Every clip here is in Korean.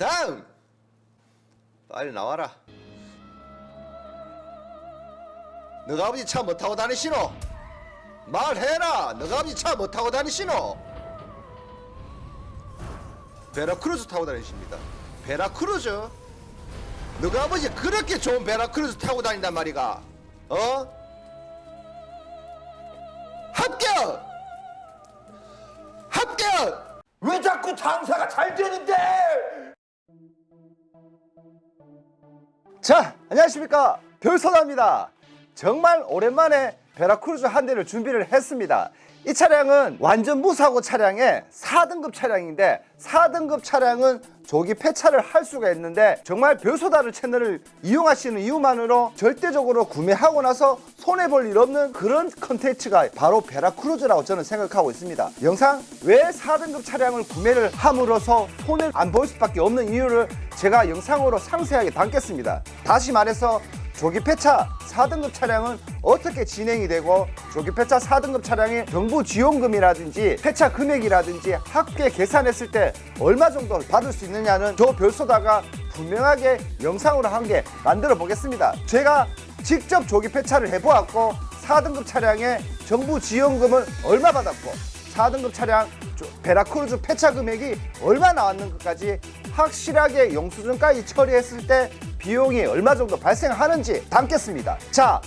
다음 빨리 나와라 너가 아버지 차 못 타고 다니시노 말해라 너가 아버지 차 못 타고 다니시노 베라크루즈 타고 다니십니다 베라크루즈 너가 아버지 그렇게 좋은 베라크루즈 타고 다닌단 말이가 어? 합격! 합격! 왜 자꾸 장사가 잘 되는데? 자, 안녕하십니까. 별소나입니다. 정말 오랜만에 베라크루즈 한 대를 준비를 했습니다. 이 차량은 완전 무사고 차량의 4등급 차량인데 4등급 차량은 조기 폐차를 할 수가 있는데 정말 별소다를 채널을 이용하시는 이유만으로 절대적으로 구매하고 나서 손해 볼 일 없는 그런 컨텐츠가 바로 베라크루즈라고 저는 생각하고 있습니다. 영상 왜 4등급 차량을 구매를 함으로써 손해를 안볼 수밖에 없는 이유를 제가 영상으로 상세하게 담겠습니다. 다시 말해서 조기 폐차 4등급 차량은 어떻게 진행이 되고 조기 폐차 4등급 차량의 정부 지원금이라든지 폐차 금액이라든지 합계 계산했을 때 얼마 정도 받을 수 있느냐는 저 별소다가 분명하게 영상으로 한 개 만들어 보겠습니다. 제가 직접 조기 폐차를 해보았고 4등급 차량의 정부 지원금을 얼마 받았고 4등급 차량 조- 베라크루즈 폐차 금액이 얼마 나왔는 것까지 확실하게 영수증까지 처리했을 때 비용이 얼마 정도 발생하는지 담겠습니다. 자,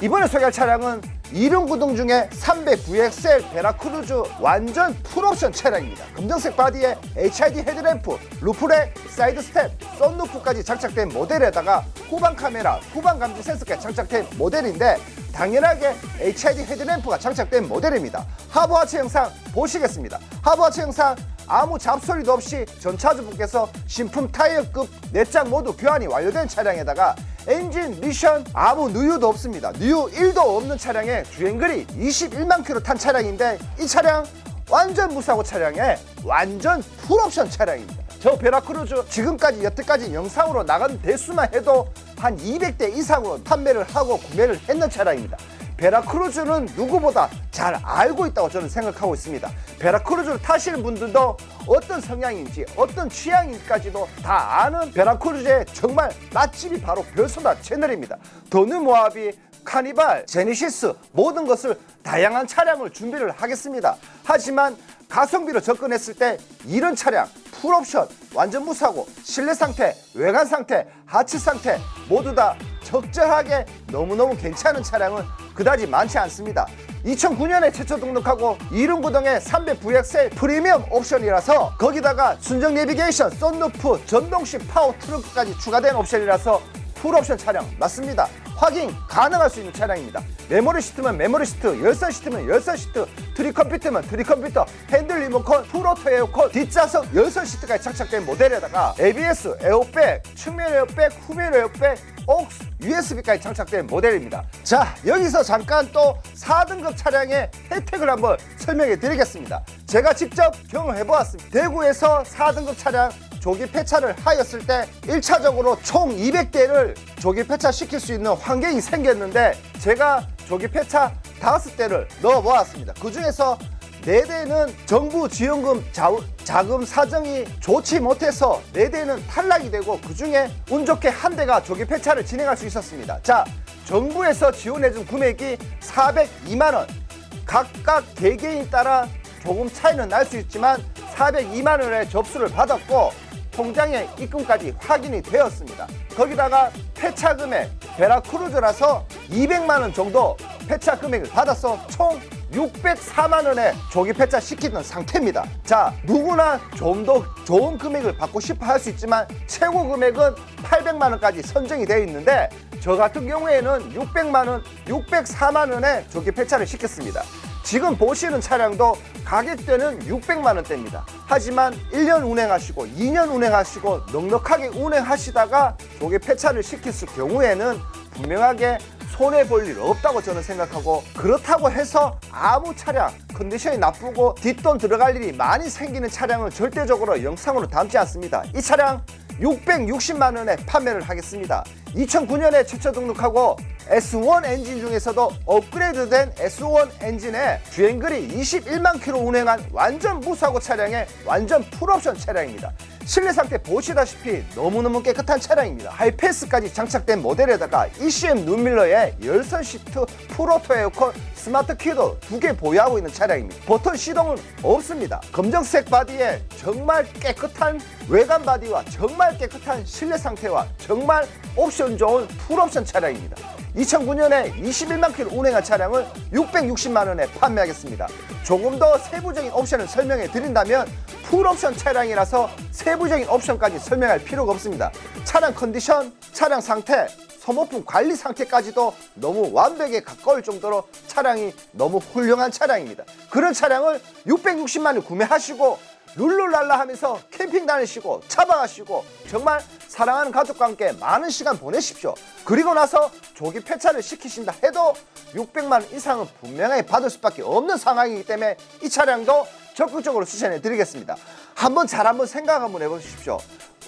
이번에 소개할 차량은 이륜 구동 중에 309XL 베라크루즈 완전 풀옵션 차량입니다. 검정색 바디에 HID 헤드램프, 루프렉, 사이드 스텝, 썬루프까지 장착된 모델에다가 후방 카메라, 후방 감지 센서까지 장착된 모델인데 당연하게 HID 헤드램프가 장착된 모델입니다. 하부 하체 영상 보시겠습니다. 하부 하체 영상 아무 잡소리도 없이 전차주분께서 신품 타이어급 4장 모두 교환이 완료된 차량에다가 엔진 미션 아무 누유도 없습니다. 누유 1도 없는 차량에 주행거리 21만 킬로 탄 차량인데 이 차량 완전 무사고 차량에 완전 풀옵션 차량입니다. 저 베라크루즈 지금까지 여태까지 영상으로 나간 대수만 해도 한 200대 이상으로 판매를 하고 구매를 했는 차량입니다. 베라크루즈는 누구보다 잘 알고 있다고 저는 생각하고 있습니다. 베라크루즈를 타시는 분들도 어떤 성향인지 어떤 취향인지까지도 다 아는 베라크루즈의 정말 맛집이 바로 별소다 채널입니다. 더느 모하비 카니발, 제니시스 모든 것을 다양한 차량을 준비를 하겠습니다. 하지만 가성비로 접근했을 때 이런 차량 풀옵션, 완전 무사고 실내 상태, 외관 상태, 하체 상태 모두 다 적절하게 너무너무 괜찮은 차량은 그다지 많지 않습니다. 2009년에 최초 등록하고 이륜구동의 300VXL 프리미엄 옵션이라서 거기다가 순정 내비게이션, 썬루프, 전동식 파워 트렁크까지 추가된 옵션이라서 풀옵션 차량 맞습니다. 확인 가능할 수 있는 차량입니다. 메모리 시트면 메모리 시트, 열선 시트면 열선 시트, 트리 컴퓨터면 트리 컴퓨터, 핸들 리모컨, 풀오토 에어컨, 뒷좌석 열선 시트까지 장착된 모델에다가 ABS, 에어백, 측면 에어백, 후면 에어백, 옥스, USB까지 장착된 모델입니다. 자, 여기서 잠깐 또 4등급 차량의 혜택을 한번 설명해 드리겠습니다. 제가 직접 경험해 보았습니다. 대구에서 4등급 차량 조기 폐차를 하였을 때 1차적으로 총 200대를 조기 폐차 시킬 수 있는 환경이 생겼는데 제가 조기 폐차 5대를 넣어 보았습니다. 그 중에서 4대는 정부 지원금 자, 자금 사정이 좋지 못해서 4대는 탈락이 되고 그 중에 운 좋게 한 대가 조기 폐차를 진행할 수 있었습니다. 자, 정부에서 지원해준 금액이 402만 원. 각각 개개인 따라 조금 차이는 날 수 있지만 402만 원의 접수를 받았고 통장에 입금까지 확인이 되었습니다. 거기다가 폐차 금액 베라크루즈라서 200만 원 정도 폐차 금액을 받아서 총 604만 원에 조기 폐차 시키는 상태입니다. 자, 누구나 좀 더 좋은 금액을 받고 싶어 할 수 있지만 최고 금액은 800만 원까지 선정이 되어 있는데 저 같은 경우에는 600만 원, 604만 원에 조기 폐차를 시켰습니다. 지금 보시는 차량도 가격대는 600만 원대입니다. 하지만 1년 운행하시고 2년 운행하시고 넉넉하게 운행하시다가 조기 폐차를 시켰을 경우에는 분명하게 손해 볼 일 없다고 저는 생각하고 그렇다고 해서 아무 차량 컨디션이 나쁘고 뒷돈 들어갈 일이 많이 생기는 차량은 절대적으로 영상으로 담지 않습니다. 이 차량 660만 원에 판매를 하겠습니다. 2009년에 최초 등록하고 S1 엔진 중에서도 업그레이드된 S1 엔진에 주행거리 21만 킬로 운행한 완전 무사고 차량의 완전 풀옵션 차량입니다. 실내 상태 보시다시피 너무너무 깨끗한 차량입니다. 하이패스까지 장착된 모델에다가 ECM 눈밀러에 열선 시트 프로토 에어컨 스마트 키도 두 개 보유하고 있는 차량입니다. 버튼 시동은 없습니다. 검정색 바디에 정말 깨끗한 외관 바디와 정말 깨끗한 실내 상태와 정말 옵션 좋은 풀옵션 차량입니다. 2009년에 21만 킬로 운행한 차량을 660만 원에 판매하겠습니다. 조금 더 세부적인 옵션을 설명해 드린다면 풀옵션 차량이라서 세부적인 옵션까지 설명할 필요가 없습니다. 차량 컨디션, 차량 상태, 소모품 관리 상태까지도 너무 완벽에 가까울 정도로 차량이 너무 훌륭한 차량입니다. 그런 차량을 660만 원 구매하시고 룰루랄라 하면서 캠핑 다니시고 차박하시고 정말 사랑하는 가족과 함께 많은 시간 보내십시오. 그리고 나서 조기 폐차를 시키신다 해도 600만 원 이상은 분명하게 받을 수밖에 없는 상황이기 때문에 이 차량도 적극적으로 추천해 드리겠습니다. 한번 잘 한번 생각 한번 해보십시오.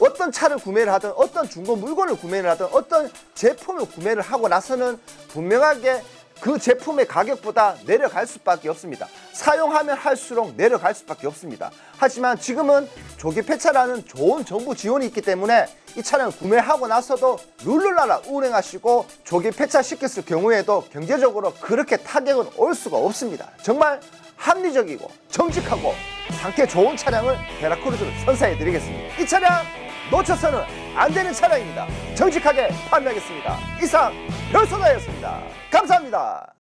어떤 차를 구매를 하든 어떤 중고 물건을 구매를 하든 어떤 제품을 구매를 하고 나서는 분명하게 그 제품의 가격보다 내려갈 수밖에 없습니다. 사용하면 할수록 내려갈 수밖에 없습니다. 하지만 지금은 조기 폐차라는 좋은 정부 지원이 있기 때문에 이 차량을 구매하고 나서도 룰루랄라 운행하시고 조기 폐차 시켰을 경우에도 경제적으로 그렇게 타격은 올 수가 없습니다. 정말 합리적이고 정직하고 상태 좋은 차량을 베라크루즈를 선사해 드리겠습니다. 이 차량 놓쳐서는 안 되는 차량입니다. 정직하게 판매하겠습니다. 이상 별소다였습니다. 감사합니다.